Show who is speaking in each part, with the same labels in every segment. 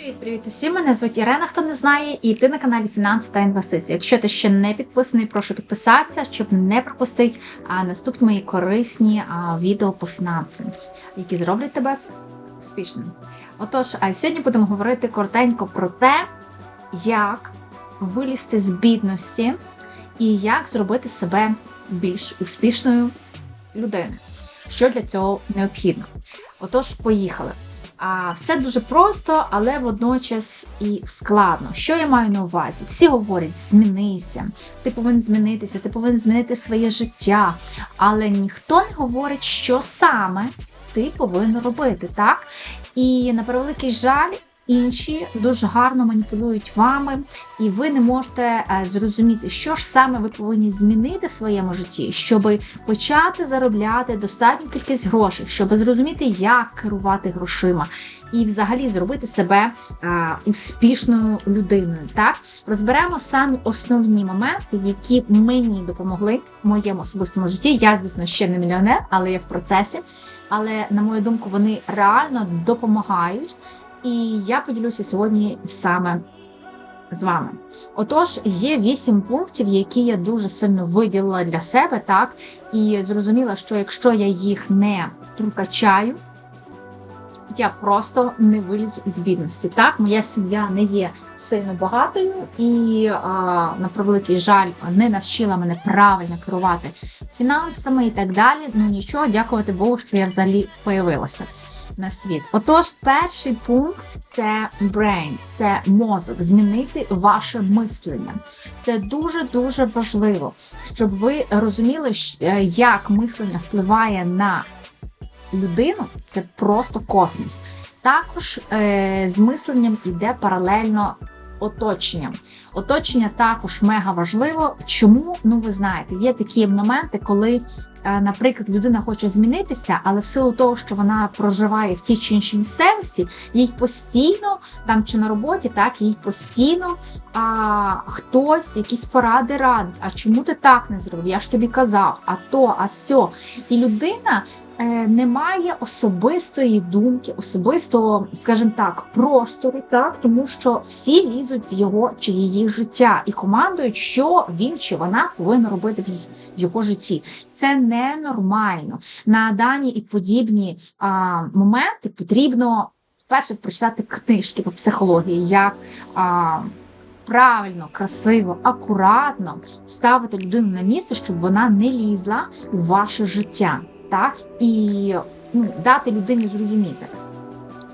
Speaker 1: Привіт, привіт усім! Мене звуть Ірена, хто не знає, і ти на каналі Фінанси та інвестиції. Якщо ти ще не підписаний, прошу підписатися, щоб не пропустити наступні мої корисні відео по фінансам, які зроблять тебе успішним. Отож, а сьогодні будемо говорити коротенько про те, як вилізти з бідності і як зробити себе більш успішною людиною. Що для цього необхідно? Отож, поїхали. А все дуже просто, але водночас і складно. Що я маю на увазі? Всі говорять: змінися, ти повинен змінитися, ти повинен змінити своє життя. Але ніхто не говорить, що саме ти повинен робити, так? І на превеликий жаль, інші дуже гарно маніпулюють вами, і ви не можете е, зрозуміти, що ж саме ви повинні змінити в своєму житті, щоб почати заробляти достатню кількість грошей, щоб зрозуміти, як керувати грошима, і взагалі зробити себе е, успішною людиною. Так розберемо самі основні моменти, які мені допомогли в моєму особистому житті. Я, звісно, ще не мільйонер, але я в процесі. Але на мою думку, вони реально допомагають. І я поділюся сьогодні саме з вами. Отож, є вісім пунктів, які я дуже сильно виділила для себе, так, і зрозуміла, що якщо я їх не прокачаю, я просто не вилізу із бідності. Так, моя сім'я не є сильно багатою і, а, на превеликий жаль, не навчила мене правильно керувати фінансами і так далі. Ну нічого, дякувати Богу, що я взагалі появилася на світ. Отож, перший пункт це brain, це мозок, змінити ваше мислення. Це дуже дуже важливо, щоб ви розуміли, е, як мислення впливає на людину. Це просто космос. Також е, з мисленням іде паралельно оточенням. Оточення також мега важливо. Чому? Ну ви знаєте, є такі моменти, коли наприклад, людина хоче змінитися, але в силу того, що вона проживає в тій чи іншій місцевості, їй постійно там чи на роботі, так їй постійно а, хтось якісь поради радить. А чому ти так не зробив? Я ж тобі казав, а то, а сьо. І людина. е, Не має особистої думки, особистого, скажімо так, простору, так тому що всі лізуть в його чи її життя і командують, що він чи вона повинна робити в й- його житті. Це ненормально. На дані і подібні а, моменти потрібно перше прочитати книжки по психології, як а, правильно, красиво, акуратно ставити людину на місце, щоб вона не лізла у ваше життя, так і ну, дати людині зрозуміти.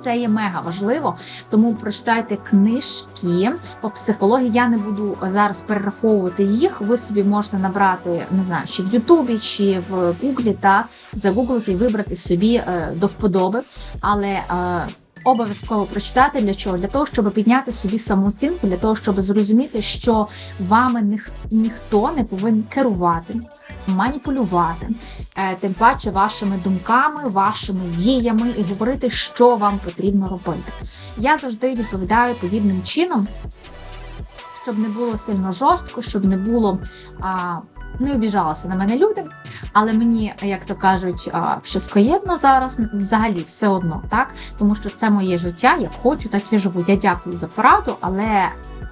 Speaker 1: Це є мега важливо, тому прочитайте книжки по психології. Я не буду зараз перераховувати їх. Ви собі можете набрати, не знаю, чи в Ютубі, чи в Гуглі, так загуглити і вибрати собі е, до вподоби. Але е, обов'язково прочитати для чого? Для того, щоб підняти собі самооцінку, для того, щоб зрозуміти, що вами ніх, ніхто не повинен керувати, маніпулювати, е, тим паче вашими думками, вашими діями і говорити, що вам потрібно робити. Я завжди відповідаю подібним чином, щоб не було сильно жорстко, щоб не було. А, не обіжалися на мене люди, але мені, як то кажуть, а, що скоєдно зараз взагалі все одно, так? Тому що це моє життя, як хочу, так і живу. Я дякую за пораду, але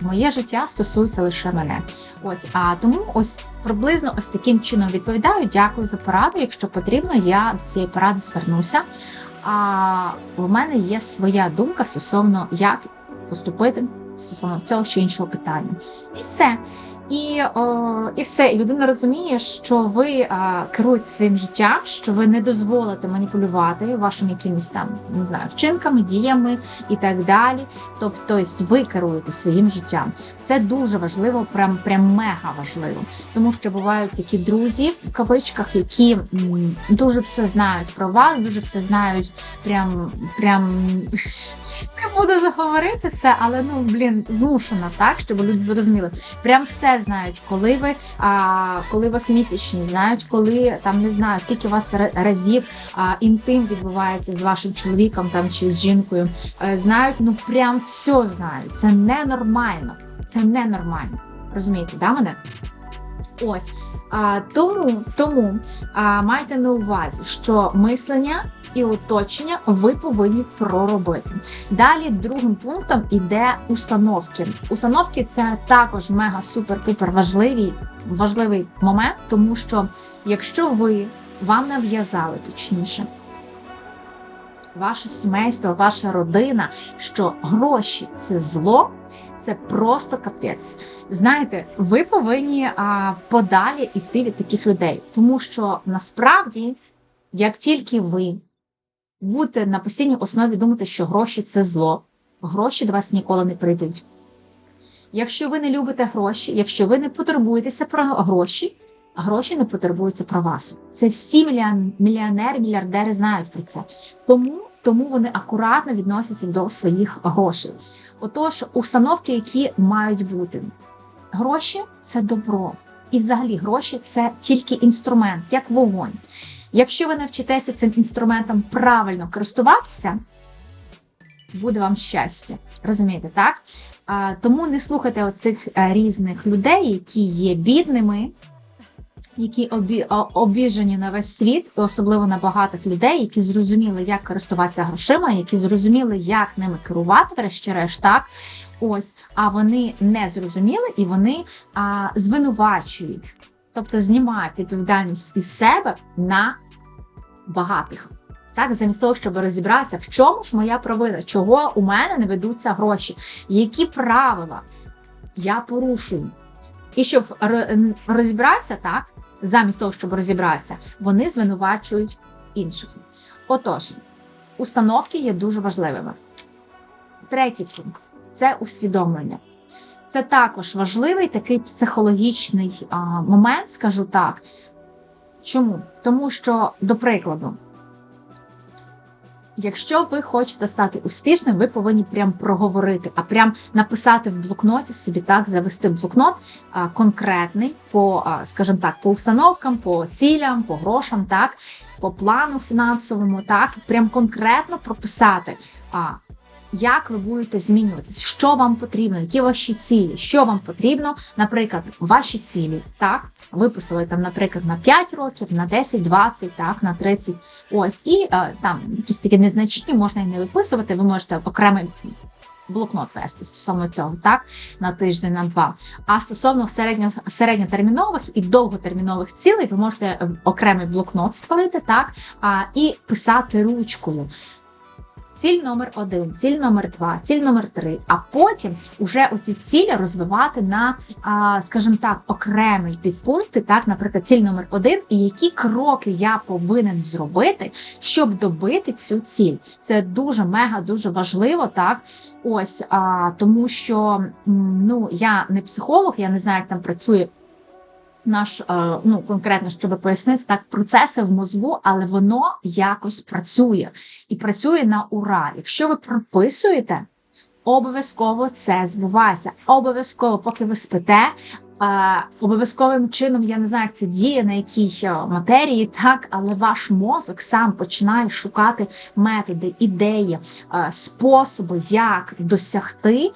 Speaker 1: моє життя стосується лише мене. Ось, а тому ось приблизно ось таким чином відповідаю. Дякую за пораду. Якщо потрібно, я до цієї поради звернуся. А у мене є своя думка стосовно як поступити стосовно цього чи іншого питання. І все. І, о, і все, і людина розуміє, що ви а, керуєте своїм життям, що ви не дозволите маніпулювати вашими якимись там не знаю, вчинками, діями і так далі. Тобто, ось ви керуєте своїм життям. Це дуже важливо, прям прям мега важливо. Тому що бувають такі друзі в кавичках, які дуже все знають про вас, дуже все знають, прям прям не буду заговорити це, але ну блін, змушена так, щоб люди зрозуміли. Прям все знають, коли ви а, коли вас місячні, знають, коли там не знаю, скільки у вас ра- разів а, інтим відбувається з вашим чоловіком там чи з жінкою. А, знають, ну прям все знають. Це ненормально. Це ненормально. Розумієте, да, мене? Ось. А, тому тому а, майте на увазі, що мислення і оточення ви повинні проробити. Далі другим пунктом іде установки. Установки це також мега супер-пупер важливий, важливий момент, тому що якщо ви вам нав'язали точніше. Ваше сімейство, ваша родина, що гроші це зло, це просто капець. Знаєте, ви повинні а, подалі йти від таких людей, тому що насправді, як тільки ви будете на постійній основі думати, що гроші це зло, гроші до вас ніколи не прийдуть. Якщо ви не любите гроші, якщо ви не потурбуєтеся про гроші, гроші не потурбуються про вас. Це всі мільйонери, мільярдери знають про це. Тому, тому вони акуратно відносяться до своїх грошей. Отож, установки, які мають бути. Гроші це добро. І взагалі гроші це тільки інструмент, як вогонь. Якщо ви навчитеся цим інструментом правильно користуватися, буде вам щастя. Розумієте, так? Тому не слухайте оцих е, різних людей, які є бідними, які обі, обіжені на весь світ, особливо на багатих людей, які зрозуміли, як користуватися грошима, які зрозуміли, як ними керувати, врешті-решт, так. Ось, а вони не зрозуміли і вони а, звинувачують, тобто знімають відповідальність із себе на багатих. Так, замість того, щоб розібратися, в чому ж моя провина, чого у мене не ведуться гроші, які правила я порушую. І щоб розібратися, так, замість того, щоб розібратися, вони звинувачують інших. Отож, установки є дуже важливими. Третій пункт це усвідомлення. Це також важливий такий психологічний а, момент, скажу так. Чому? Тому що, до прикладу, якщо ви хочете стати успішним, ви повинні прям проговорити, а прям написати в блокноті собі так, завести блокнот конкретний по, скажімо так, по установкам, по цілям, по грошам, так, по плану фінансовому, так, прям конкретно прописати. Як ви будете змінюватись, що вам потрібно, які ваші цілі, що вам потрібно, наприклад, ваші цілі, так, виписали там, наприклад, на 5 років, на 10, 20, так, на 30, ось, і е, там якісь такі незначні можна і не виписувати, ви можете окремий блокнот вести стосовно цього, так, на тиждень, на два. А стосовно середньо, середньотермінових і довготермінових цілей, ви можете е, окремий блокнот створити, так, а, і писати ручкою ціль номер один, ціль номер два, ціль номер три. А потім уже оці цілі розвивати на, скажімо так, окремі підпункти, так, наприклад, ціль номер один, і які кроки я повинен зробити, щоб добити цю ціль. Це дуже мега, дуже важливо, так. Ось а, тому, що ну я не психолог, я не знаю, як там працює наш, е, ну конкретно, щоб пояснити так, процеси в мозку, але воно якось працює і працює на ура. Якщо ви прописуєте, обов'язково це збувається. Обов'язково, поки ви спите. Е, обов'язковим чином, я не знаю, як це діє на якій е, матерії, так, але ваш мозок сам починає шукати методи, ідеї, способи, як досягти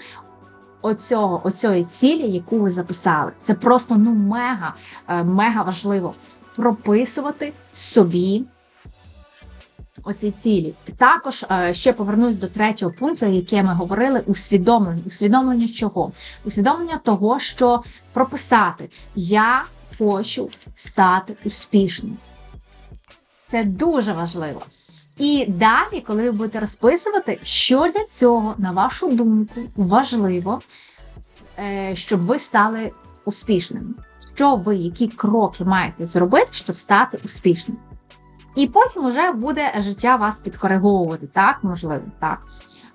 Speaker 1: оцього, оцьої цілі, яку ви записали. Це просто ну мега, е, мега важливо прописувати собі. Оці цілі. Також е, ще повернусь до третього пункту, яке ми говорили: усвідомлення. Усвідомлення чого? Усвідомлення того, що прописати Я хочу стати успішним. Це дуже важливо. І далі, коли ви будете розписувати, що для цього, на вашу думку, важливо, е, щоб ви стали успішними. Що ви, які кроки маєте зробити, щоб стати успішним? І потім вже буде життя вас підкориговувати, так, можливо, так.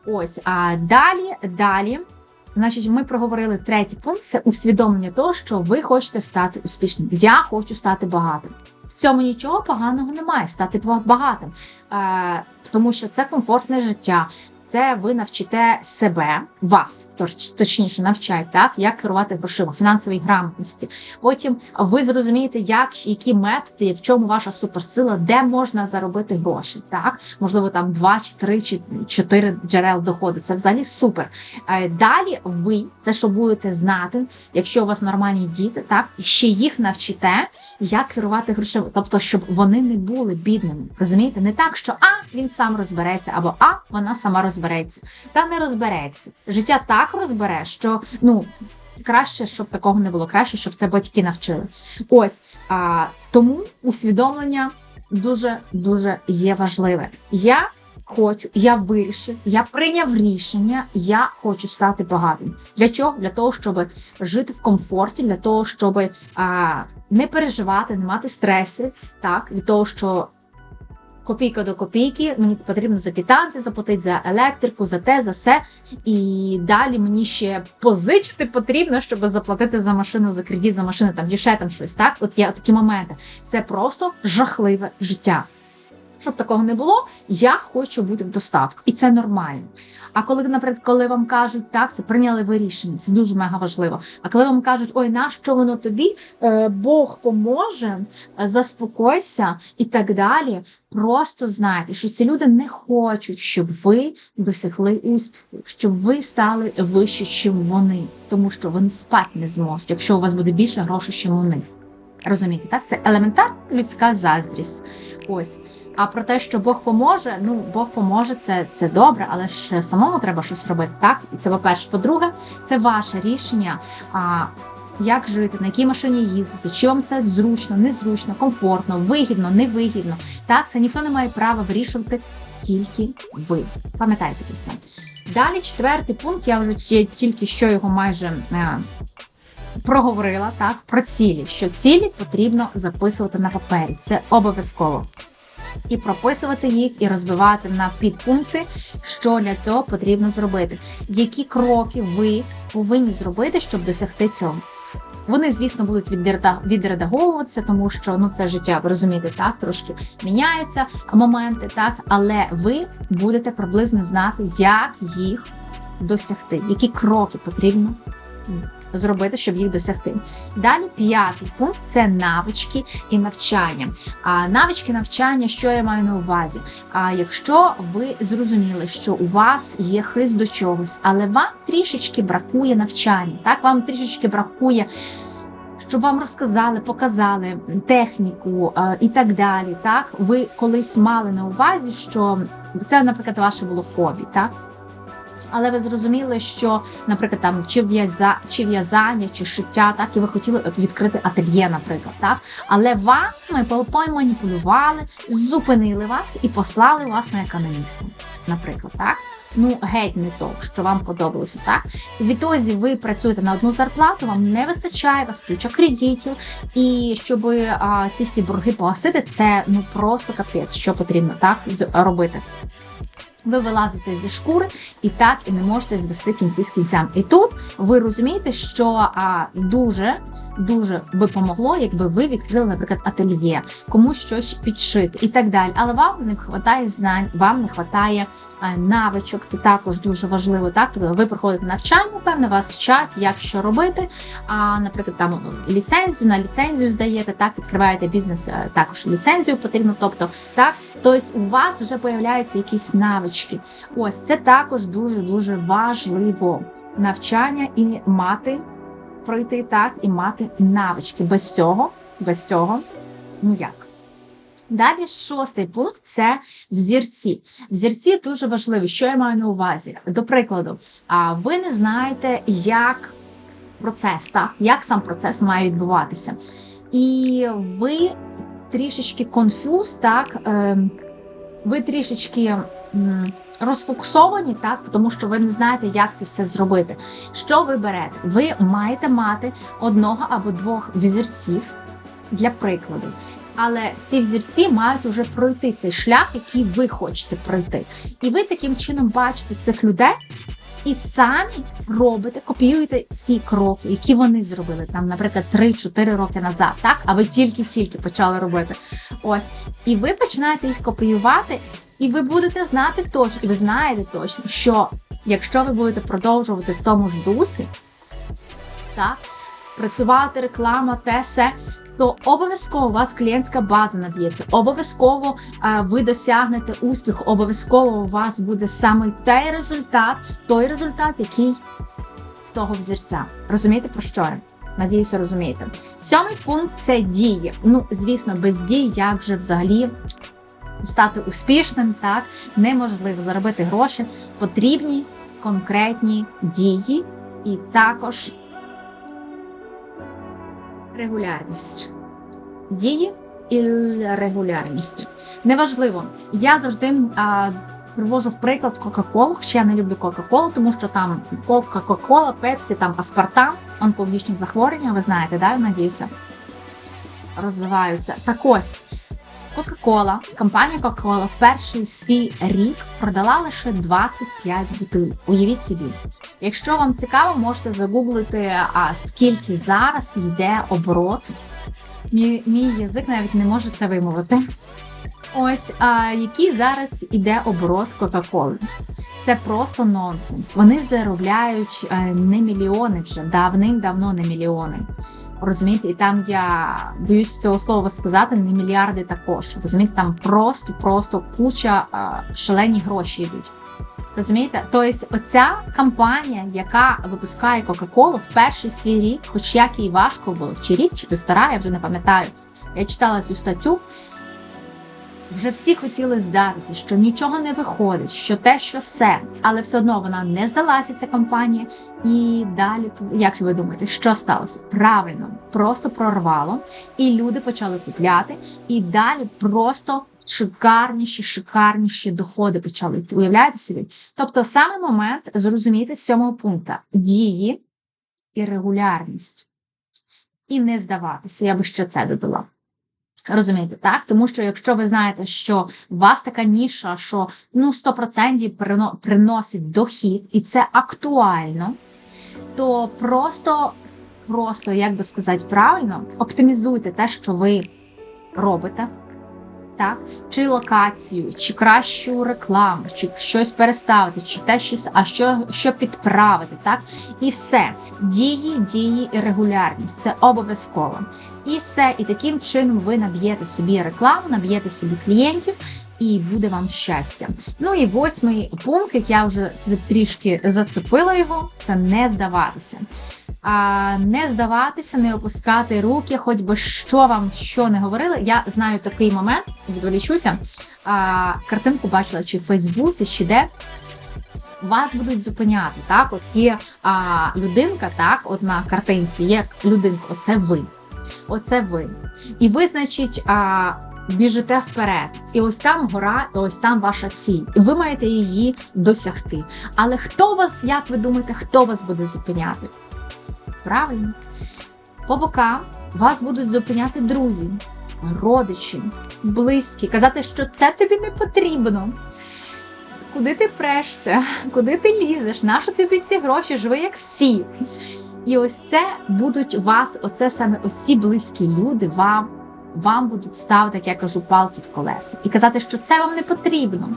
Speaker 1: Ось, а далі, далі, значить, ми проговорили третій пункт це усвідомлення того, що ви хочете стати успішним. Я хочу стати багатим. В цьому нічого поганого немає, стати багатим, е, тому що це комфортне життя, це ви навчите себе, вас точніше навчають, так як керувати грошима, фінансовій грамотності. Потім ви зрозумієте, як які методи, в чому ваша суперсила, де можна заробити гроші. Так, можливо, там два чи три чи чотири джерел доходу. Це взагалі супер. Е, Далі ви це, що будете знати, якщо у вас нормальні діти, так і ще їх навчите, як керувати грошима, тобто, щоб вони не були бідними. Розумієте, не так, що а він сам розбереться, або а вона сама розбереться. Та не розбереться. Життя так розбере, що ну. Краще, щоб такого не було, краще, щоб це батьки навчили. Ось а, тому усвідомлення дуже дуже є важливе. Я хочу, я вирішив, я прийняв рішення, я хочу стати багатим. Для чого? Для того, щоб жити в комфорті, для того, щоб а, не переживати, не мати стреси, так, від того, що копійка до копійки, мені потрібно за квитанції заплатити за електрику, за те, за все. І далі мені ще позичити потрібно, щоб заплатити за машину, за кредит, за машину, там, дішетам там щось. Так, от є такі моменти. Це просто жахливе життя. Щоб такого не було, я хочу бути в достатку, і це нормально. А коли, наприклад, коли вам кажуть, так, це прийняли ви рішення, це дуже мега важливо. А коли вам кажуть, ой, нащо воно тобі, Е, Бог поможе, е, заспокойся і так далі. Просто знайте, що ці люди не хочуть, щоб ви досягли успіху, щоб ви стали вище, ніж вони, тому що вони спати не зможуть, якщо у вас буде більше грошей, ніж у них. Розумієте, так? Це елементарна людська заздрість. Ось. А про те, що Бог поможе, ну Бог поможе, це, це добре, але ж самому треба щось робити, так? І це по-перше. По-друге, це ваше рішення. А, як жити, на якій машині їздити, чи вам це зручно, незручно, комфортно, вигідно, невигідно. Так, це ніхто не має права вирішувати, тільки ви. Пам'ятайте про це. Далі, четвертий пункт, я вже тільки що його майже е, проговорила, так, про цілі. Що цілі потрібно записувати на папері. Це обов'язково. І прописувати їх, і розбивати на підпункти, що для цього потрібно зробити. Які кроки ви повинні зробити, щоб досягти цього. Вони, звісно, будуть відредаговуватися, тому що ну це життя, ви розумієте, так трошки міняються моменти, так, але ви будете приблизно знати, як їх досягти, які кроки потрібно зробити, щоб їх досягти. Далі п'ятий пункт це навички і навчання. А навички навчання, що я маю на увазі? А якщо ви зрозуміли, що у вас є хист до чогось, але вам трішечки бракує навчання, так вам трішечки бракує. Щоб вам розказали, показали техніку е, і так далі. Так, ви колись мали на увазі, що це, наприклад, ваше було хобі, так? Але ви зрозуміли, що, наприклад, там чи в'яза, чи в'язання, чи шиття, так, і ви хотіли от відкрити ательє, наприклад, так. Але вами поманіпулювали, зупинили вас і послали вас на економіста, наприклад, так. Ну, геть не то, що вам подобалося, так? Відтоді ви працюєте на одну зарплату, вам не вистачає, вас куча кредитів, і щоб а, ці всі борги погасити, це ну просто капець, що потрібно так робити. Ви вилазите зі шкури і так і не можете звести кінці з кінцям. І тут ви розумієте, що а, дуже. Дуже би помогло, якби ви відкрили, наприклад, ательє, комусь щось підшити і так далі. Але вам не вистачає знань, вам не вистачає е, навичок. Це також дуже важливо. Так, тобто ви проходите навчання, певне, вас вчать, як що робити. А, наприклад, там ліцензію на ліцензію здаєте, так відкриваєте бізнес, е, також ліцензію потрібно. Тобто, так, тобто у вас вже появляються якісь навички. Ось це також дуже дуже важливо. Навчання і мати пройти так і мати навички. Без цього, без цього ніяк. Далі шостий пункт це взірці. Взірці дуже важливі. Що я маю на увазі? До прикладу, ви не знаєте, як процес, так, як сам процес має відбуватися. І ви трішечки конфуз, так, е, ви трішечки розфокусовані, так, тому що ви не знаєте, як це все зробити. Що ви берете? Ви маєте мати одного або двох візерців для прикладу. Але ці взірці мають уже пройти цей шлях, який ви хочете пройти. І ви таким чином бачите цих людей і самі робите, копіюєте ці кроки, які вони зробили там, наприклад, 3-4 роки назад, так? А ви тільки-тільки почали робити. Ось. І ви починаєте їх копіювати. І ви будете знати точно, і ви знаєте точно, що якщо ви будете продовжувати в тому ж дусі, так, працювати, реклама, те все, то обов'язково у вас клієнтська база наб'ється, обов'язково е, ви досягнете успіху, обов'язково у вас буде саме той результат, той результат, який в того взірця. Розумієте про що я? Надіюся, розумієте. Сьомий пункт це дії. Ну, звісно, без дій, як же взагалі стати успішним, так неможливо заробити гроші. Потрібні конкретні дії і також регулярність. Дії і регулярність. Неважливо. Я завжди а, привожу в приклад Кока-Колу, хоча я не люблю Кока-Колу, тому що там Кока-Кола, Пепсі, там паспортам, онкологічні захворювання, ви знаєте, да? надіюся, розвиваються. Так ось. Кока-Кола, компанія Coca-Cola в перший свій рік продала лише 25 бутилок. Уявіть собі. Якщо вам цікаво, можете загуглити, а скільки зараз йде оборот. Мій, мій язик навіть не може це вимовити. Ось а, який зараз іде оборот Кока-Коли. Це просто нонсенс. Вони заробляють а, не мільйони вже давним-давно не мільйони. Розумієте, і там я боюсь цього слова сказати, не мільярди також. Розумієте, там просто-просто куча а, шалені гроші йдуть. Розумієте? Тобто, оця компанія, яка випускає Кока-Колу в перший свій рік, хоч як їй важко було, чи рік, чи півтора, я вже не пам'ятаю. Я читала цю статтю. Вже всі хотіли здатися, що нічого не виходить, що те, що все, але все одно вона не здалася, ця компанія. І далі, як ви думаєте, що сталося? Правильно, просто прорвало, і люди почали купляти, і далі просто шикарніші, шикарніші доходи почали йти. Уявляєте собі? Тобто, саме момент зрозуміти з сьомого пункту дії і регулярність. І не здаватися, я би ще це додала. Розумієте, так? Тому що якщо ви знаєте, що у вас така ніша, що ну 100% приносить дохід, і це актуально, то просто, просто, як би сказати правильно, оптимізуйте те, що ви робите так? Чи локацію, чи кращу рекламу, чи щось переставити, чи те щось, а що що підправити, так? І все. Дії, дії і регулярність це обов'язково. І все. І таким чином ви наб'єте собі рекламу, наб'єте собі клієнтів. І буде вам щастя. Ну і восьмий пункт, як я вже трішки зацепила його, це не здаватися а, не здаватися, не опускати руки, хоч би що вам що не говорили. Я знаю такий момент, відволічуся. А, Картинку бачила чи в Фейсбуці, чи де. Вас будуть зупиняти. Так, от є а, людинка, так, от на картинці є людинка, оце ви. Оце ви. І ви, значить, а, біжите вперед. І ось там гора, і ось там ваша ціль. І ви маєте її досягти. Але хто вас, як ви думаєте, хто вас буде зупиняти? Правильно? По бокам вас будуть зупиняти друзі, родичі, близькі, казати, що це тобі не потрібно. Куди ти прешся, куди ти лізеш, нащо тобі ці гроші, живи як всі. І ось це будуть вас, оце саме ось близькі люди вам вам будуть ставити, як я кажу, палки в колеса і казати, що це вам не потрібно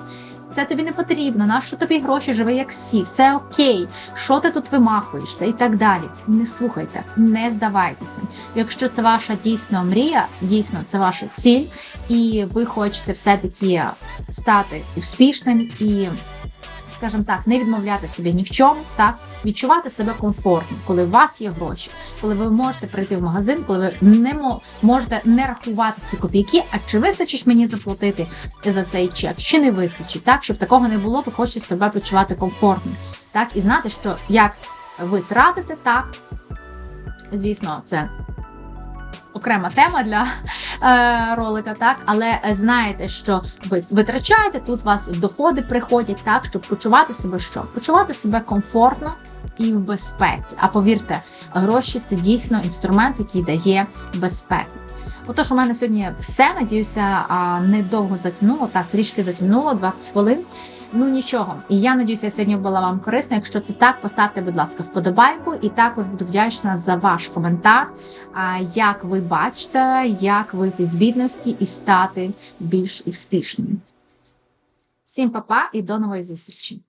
Speaker 1: це тобі не потрібно, нащо тобі гроші, живи як всі, все окей, що ти тут вимахуєшся? І так далі. Не слухайте, не здавайтеся. Якщо це ваша дійсно мрія, дійсно це ваша ціль, і ви хочете все-таки стати успішним і скажімо так, не відмовляти собі ні в чому, так? Відчувати себе комфортно, коли у вас є гроші, коли ви можете прийти в магазин, коли ви не можете не рахувати ці копійки, а чи вистачить мені заплатити за цей чек, чи не вистачить, так? Щоб такого не було, ви хочете себе почувати комфортно, так? І знати, що як ви тратите так. Звісно, це окрема тема для е, ролика, так але е, знаєте, що ви витрачаєте тут. Вас доходи приходять так, щоб почувати себе що? Почувати себе комфортно і в безпеці. А повірте, гроші це дійсно інструмент, який дає безпеку. Отож, у мене сьогодні все. Надіюся, недовго затягнуло, так трішки затягнуло 20 хвилин. Ну нічого. І я надіюся, сьогодні була вам корисна. Якщо це так, поставте, будь ласка, вподобайку, і також буду вдячна за ваш коментар. Як ви бачите, як вийти з бідності і стати більш успішним. Всім па-па і до нової зустрічі!